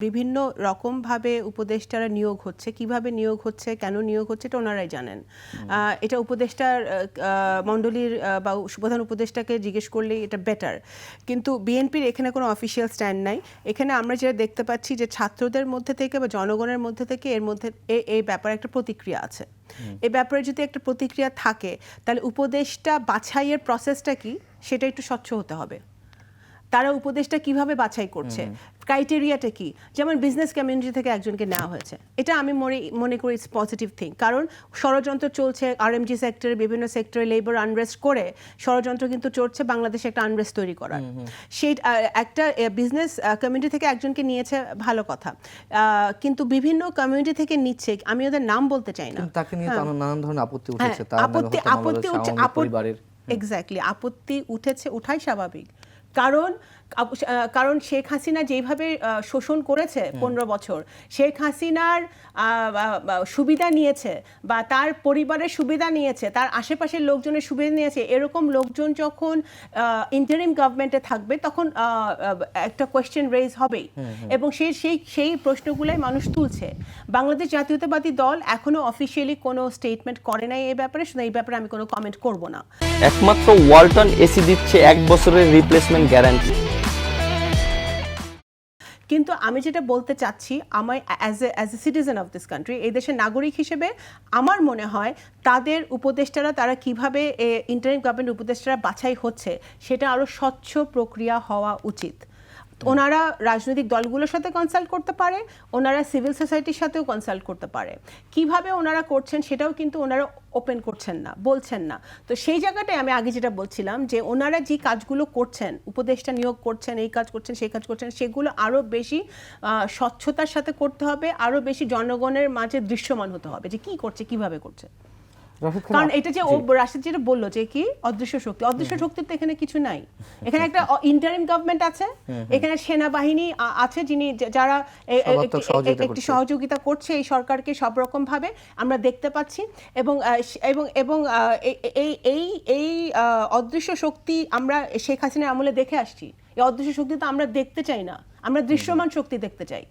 বিভিন্ন রকমভাবে উপদেষ্টারা নিয়োগ হচ্ছে কীভাবে নিয়োগ হচ্ছে কেন নিয়োগ হচ্ছে এটা ওনারাই জানেন। এটা উপদেষ্টার মণ্ডলীর বা প্রধান উপদেষ্টাকে জিজ্ঞেস করলেই এটা বেটার কিন্তু বিএনপির এখানে কোনো অফিসিয়াল স্ট্যান্ড নাই। এখানে আমরা যেটা দেখতে পাচ্ছি যে ছাত্রদের মধ্যে থেকে বা জনগণের মধ্যে থেকে এর মধ্যে এ- এই ব্যাপারে একটা প্রতিক্রিয়া আছে। এই ব্যাপারে যদি একটা প্রতিক্রিয়া থাকে তাহলে উপদেষ্টা বাছাইয়ের প্রসেসটা কি? সেটা একটু স্বচ্ছ হতে হবে। তারা উপদেশটা কীভাবে বাছাই করছে? ক্রাইটেরিয়াটা কি? যেমন বিজনেস কমিউনিটি থেকে একজনকে নেওয়া হয়েছে। এটা আমি মনে মনে করি ইটস পজিটিভ থিং কারণ ষড়যন্ত্র চলছে আরএমজি সেক্টরে বিভিন্ন সেক্টরে লেবার আনরেস্ট করে ষড়যন্ত্র কিন্তু চলছে বাংলাদেশে একটা আনরেস্ট তৈরি করার। সেই একটা বিজনেস কমিউনিটি থেকে একজনকে নিয়েছে ভালো কথা। আহ, কিন্তু বিভিন্ন কমিউনিটি থেকে নিচ্ছে আমি ওদের নাম বলতে চাই না। তাকে নিয়ে তো নানান ধরনের আপত্তি হ্যাঁ, উঠেছে তার আপত্তি আপত্তি উঠছে এক্স্যাক্টলি আপত্তি উঠেছে ওঠাই স্বাভাবিক। কারণ কারণ শেখ হাসিনা যেভাবে শোষণ করেছে পনেরো বছর শেখ হাসিনার সুবিধা নিয়েছে বা তার পরিবারের সুবিধা নিয়েছে তার আশেপাশের লোকজনের সুবিধা নিয়েছে এরকম লোকজন যখন ইন্টারিম গভর্নমেন্টে থাকবে তখন একটা কোয়েশ্চেন রেজ হবেই। এবং সেই সেই সেই প্রশ্নগুলাই মানুষ তুলছে। বাংলাদেশ জাতীয়তাবাদী দল এখনও অফিসিয়ালি কোনো স্টেটমেন্ট করে নাই এই ব্যাপারে শুধু এই ব্যাপারে আমি কোনো কমেন্ট করব না। একমাত্র ওয়ালটন এসি দিচ্ছে এক বছরের রিপ্লেসমেন্ট গ্যারান্টি কিন্তু আমি যেটা বলতে চাচ্ছি আমার as a as a citizen of this country এই দেশের নাগরিক হিসেবে আমার মনে হয় তাদের উপদেষ্টারা, তারা কীভাবে ইন্টারনেট গভর্নমেন্ট উপদেষ্টারা বাছাই হচ্ছে, সেটা আরও স্বচ্ছ প্রক্রিয়া হওয়া উচিত। ওনারা রাজনৈতিক দলগুলোর সাথে কনসাল্ট করতে পারে, ওনারা সিভিল সোসাইটির সাথেও কনসাল্ট করতে পারে। কীভাবে ওনারা করছেন সেটাও কিন্তু ওনারা ওপেন করছেন না, বলছেন না। তো সেই জায়গাটায় আমি আগে যেটা বলছিলাম যে ওনারা যে কাজগুলো করছেন, উপদেষ্টা নিয়োগ করছেন, এই কাজ করছেন, সেই কাজ করছেন, সেগুলো আরও বেশি স্বচ্ছতার সাথে করতে হবে আরও বেশি জনগণের মাঝে দৃশ্যমান হতে হবে যে কি করছে, কীভাবে করছে। কারণ এটা যে ও রাশিদ যেটা বলল যে কি অদৃশ্য শক্তি। অদৃশ্য শক্তির তো এখানে কিছু নাই। এখানে একটা ইন্টারিম গভর্নমেন্ট আছে এখানে সেনাবাহিনী আছে যিনি যারা একটি- সহযোগিতা করছে। এই সরকারকে সব রকম ভাবে আমরা দেখতে পাচ্ছি। এবং এবং এবং এই এই এই অদৃশ্য শক্তি আমরা শেখ হাসিনার আমলে দেখে আসছি। এই অদৃশ্য শক্তি তো আমরা দেখতে চাই না। আমরা দৃশ্যমান শক্তি দেখতে চাই।